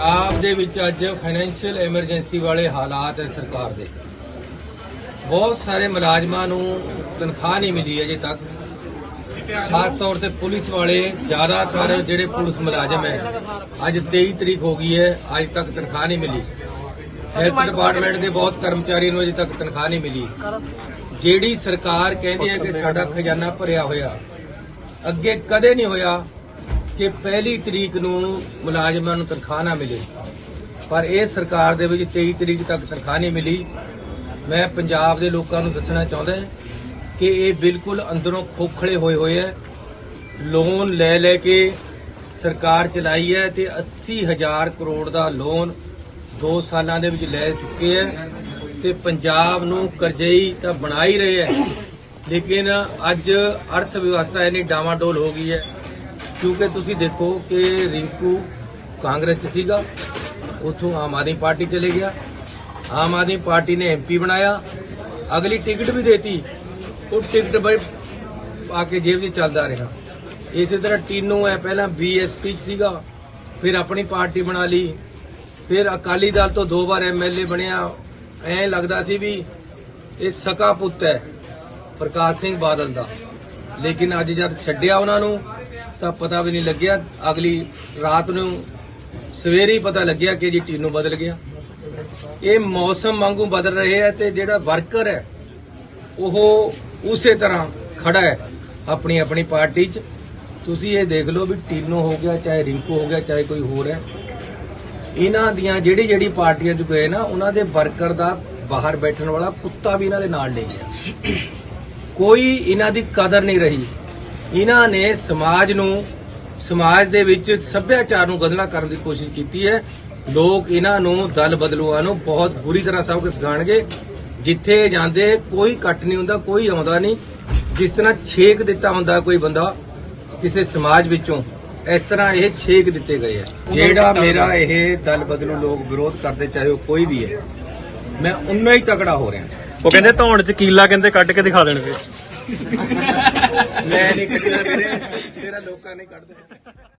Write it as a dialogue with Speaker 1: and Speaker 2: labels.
Speaker 1: ਪੰਜਾਬ ਦੇ ਵਿੱਚ ਅੱਜ ਫਾਈਨੈਂਸ਼ੀਅਲ ਐਮਰਜੈਂਸੀ ਵਾਲੇ ਹਾਲਾਤ ਹੈ ਸਰਕਾਰ ਦੇ। ਬਹੁਤ ਸਾਰੇ ਮੁਲਾਜ਼ਮਾਂ ਨੂੰ ਤਨਖਾਹ ਨਹੀਂ ਮਿਲੀ ਅਜੇ ਤੱਕ। ਖਾਸ ਤੌਰ ਤੇ ਪੁਲਿਸ ਵਾਲੇ ਜ਼ਿਆਦਾਤਰ ਜਿਹੜੇ ਪੁਲਿਸ ਮੁਲਾਜ਼ਮ ਹੈ, ਅੱਜ 23 ਤਰੀਕ ਹੋ ਗਈ ਹੈ, ਅੱਜ ਤੱਕ ਤਨਖਾਹ ਨਹੀਂ ਮਿਲੀ। ਹੈਲਥ ਡਿਪਾਰਟਮੈਂਟ ਦੇ ਬਹੁਤ ਕਰਮਚਾਰੀ ਨੂੰ ਅਜੇ ਤੱਕ ਤਨਖਾਹ ਨਹੀਂ ਮਿਲੀ। ਜਿਹੜੀ ਸਰਕਾਰ ਕਹਿੰਦੀ ਹੈ ਕਿ ਸਾਡਾ ਖਜ਼ਾਨਾ ਭਰਿਆ ਹੋਇਆ, ਅੱਗੇ ਕਦੇ ਨਹੀਂ ਹੋਇਆ। ਕਿ ਪਹਿਲੀ ਤਰੀਕ ਨੂੰ ਮੁਲਾਜ਼ਮਾਂ ਨੂੰ ਤਨਖਾਹ ਨਾ ਮਿਲੇ। ਪਰ ਇਹ ਸਰਕਾਰ ਦੇ ਵਿੱਚ 23 ਤਰੀਕ ਤੱਕ ਤਨਖਾਹ ਨਹੀਂ ਮਿਲੀ। ਮੈਂ ਪੰਜਾਬ ਦੇ ਲੋਕਾਂ ਨੂੰ ਦੱਸਣਾ ਚਾਹੁੰਦਾ ਕਿ ਇਹ ਬਿਲਕੁਲ ਅੰਦਰੋਂ ਖੋਖਲੇ ਹੋਏ ਹੋਏ ਹੈ। ਲੋਨ ਲੈ ਲੈ ਕੇ ਸਰਕਾਰ ਚਲਾਈ ਹੈ ਤੇ 80000 ਕਰੋੜ ਦਾ ਲੋਨ 2 ਸਾਲਾਂ ਦੇ ਵਿੱਚ ਲੈ ਚੁੱਕੇ ਹੈ ਤੇ ਪੰਜਾਬ ਨੂੰ ਕਰਜ਼ਈ ਤਾਂ ਬਣਾ ਹੀ ਰਹੇ ਹੈ। ਲੇਕਿਨ ਅੱਜ ਅਰਥ ਵਿਵਸਥਾ ਇੰਨੀ ਡਾਵਾਡੋਲ ਹੋ ਗਈ ਹੈ ਕਿਉਂਕਿ ਤੁਸੀਂ ਦੇਖੋ ਕਿ ਰਿੰਕੂ ਕਾਂਗਰਸ 'ਚ ਸੀਗਾ, ਉਥੋਂ ਆਮ ਆਦਮੀ ਪਾਰਟੀ ਚਲੇ ਗਿਆ। ਆਮ ਆਦਮੀ ਪਾਰਟੀ ਨੇ ਐਮਪੀ ਬਣਾਇਆ। ਅਗਲੀ ਟਿਕਟ ਵੀ ਦੇਤੀ। ਉਹ ਟਿਕਟ ਬਈ ਆ ਕੇ ਜੇਬ 'ਚ ਚੱਲਦਾ ਰਿਹਾ। ਇਸੇ ਤਰ੍ਹਾਂ ਟੀਨੂ ਹੈ ਪਹਿਲਾਂ ਬੀਐਸਪੀ 'ਚ ਸੀਗਾ, ਫਿਰ ਆਪਣੀ ਪਾਰਟੀ ਬਣਾ ਲਈ। ਫਿਰ ਅਕਾਲੀ ਦਲ ਤੋਂ ਦੋ ਵਾਰ ਐਮਐਲਏ ਬਣਿਆ। ਐ ਲੱਗਦਾ ਸੀ ਵੀ ਇਹ ਸਕਾ ਪੁੱਤ ਹੈ ਪ੍ਰਕਾਸ਼ ਸਿੰਘ ਬਾਦਲ ਦਾ। ਲੇਕਿਨ ਅੱਜ ਜਦ ਛੱਡਿਆ ਉਹਨਾਂ ਨੂੰ ਤਾਂ ਪਤਾ ਵੀ ਨਹੀਂ ਲੱਗਿਆ। ਅਗਲੀ ਰਾਤ ਨੂੰ ਸਵੇਰੇ ਹੀ ਪਤਾ ਲੱਗਿਆ ਕਿ ਜੀ ਟੀਨੂ ਬਦਲ ਗਿਆ। ਇਹ ਮੌਸਮ ਵਾਂਗੂ ਬਦਲ ਰਹੇ ਹੈ ਤੇ ਜਿਹੜਾ ਵਰਕਰ ਹੈ, ਉਹ ਉਸੇ ਤਰ੍ਹਾਂ ਖੜਾ ਹੈ ਆਪਣੀ ਆਪਣੀ ਪਾਰਟੀ 'ਚ। ਤੁਸੀਂ ਇਹ ਦੇਖ ਲਓ ਵੀ ਟੀਨੋ ਹੋ ਗਿਆ, ਚਾਹੇ ਰਿੰਕੂ ਹੋ ਗਿਆ, ਚਾਹੇ ਕੋਈ ਹੋਰ ਹੈ। ਇਹਨਾਂ ਦੀਆਂ ਜਿਹੜੀ ਜਿਹੜੀ ਪਾਰਟੀਆਂ 'ਚ ਗਏ ਨਾ, ਉਹਨਾਂ ਦੇ ਵਰਕਰ ਦਾ ਬਾਹਰ ਬੈਠਣ ਵਾਲਾ ਕੁੱਤਾ ਵੀ ਇਹਨਾਂ ਦੇ ਨਾਲ ਲੈ ਗਿਆ। ਕੋਈ ਇਹਨਾਂ ਦੀ ਕਦਰ ਨਹੀਂ ਰਹੀ। ਇਹਨਾਂ ਨੇ ਸਮਾਜ ਨੂੰ ਸਮਾਜ ਦੇ ਵਿੱਚ ਸੱਭਿਆਚਾਰ ਨੂੰ ਗੰਦਲਾ ਕਰਨ ਦੀ ਕੋਸ਼ਿਸ਼ ਕੀਤੀ ਹੈ। ਲੋਕ ਇਹਨਾਂ ਨੂੰ ਦਲ ਬਦਲੂਆਂ ਨੂੰ ਬਹੁਤ ਬੁਰੀ ਤਰ੍ਹਾਂ ਸਭ ਕੁਝ ਸਿਖਾਣਗੇ ਜਿੱਥੇ ਜਾਂਦੇ ਕੋਈ ਕੱਟ ਨਹੀਂ ਹੁੰਦਾ ਕੋਈ ਆਉਂਦਾ ਨਹੀਂ। ਜਿਸ ਤਰ੍ਹਾਂ ਛੇਕ ਦਿੱਤਾ ਹੁੰਦਾ ਕੋਈ ਬੰਦਾ ਕਿਸੇ ਸਮਾਜ ਵਿੱਚੋਂ ਇਸ ਤਰ੍ਹਾਂ ਇਹ ਛੇਕ ਦਿੱਤੇ ਗਏ ਆ ਜਿਹੜਾ ਮੇਰਾ ਇਹ ਦਲ ਬਦਲੂ ਲੋਕ ਵਿਰੋਧ ਕਰਦੇ ਚਾਹੇ ਉਹ ਕੋਈ ਵੀ ਹੈ ਮੈਂ ਉਨਾ ਹੀ ਤਕੜਾ ਹੋ ਰਿਹਾ।
Speaker 2: ਉਹ ਕਹਿੰਦੇ ਧੌਣ ਚ ਕੀਲਾ ਕਹਿੰਦੇ ਕੱਢ ਕੇ ਦਿਖਾ ਦੇਣਗੇ।
Speaker 1: ਮੈਂ ਨਹੀਂ ਕੱਢਣਾ ਵੀਰੇ ਤੇਰਾ ਲੋਕਾਂ ਨੇ ਕੱਢ ਦੇਣਾ